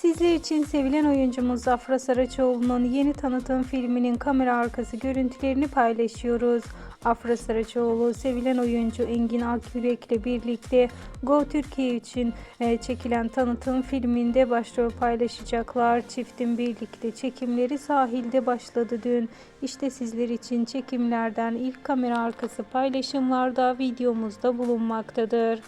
Sizler için sevilen oyuncumuz Afra Saraçoğlu'nun yeni tanıtım filminin kamera arkası görüntülerini paylaşıyoruz. Afra Saraçoğlu sevilen oyuncu Engin Akyürek ile birlikte Go Türkiye için e, çekilen tanıtım filminde başrol paylaşacaklar. Çiftin birlikte çekimleri sahilde başladı dün. İşte sizler için çekimlerden ilk kamera arkası paylaşımlarda videomuzda bulunmaktadır.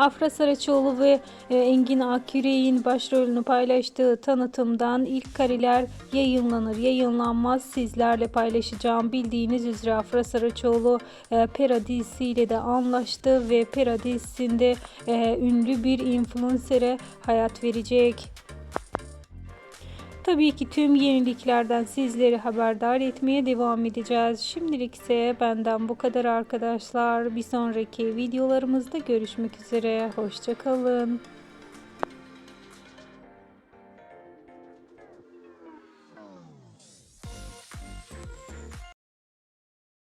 Afra Saraçoğlu ve e, Engin Akyürek'in başrolünü paylaştığı tanıtımdan ilk kareler yayınlanır yayınlanmaz sizlerle paylaşacağım. Bildiğiniz üzere Afra Saraçoğlu e, Pera dizisiyle de anlaştı ve Pera dizisinde e, ünlü bir influencer'e hayat verecek. Tabii ki tüm yeniliklerden sizleri haberdar etmeye devam edeceğiz. Şimdilik ise benden bu kadar arkadaşlar. Bir sonraki videolarımızda görüşmek üzere. Hoşçakalın.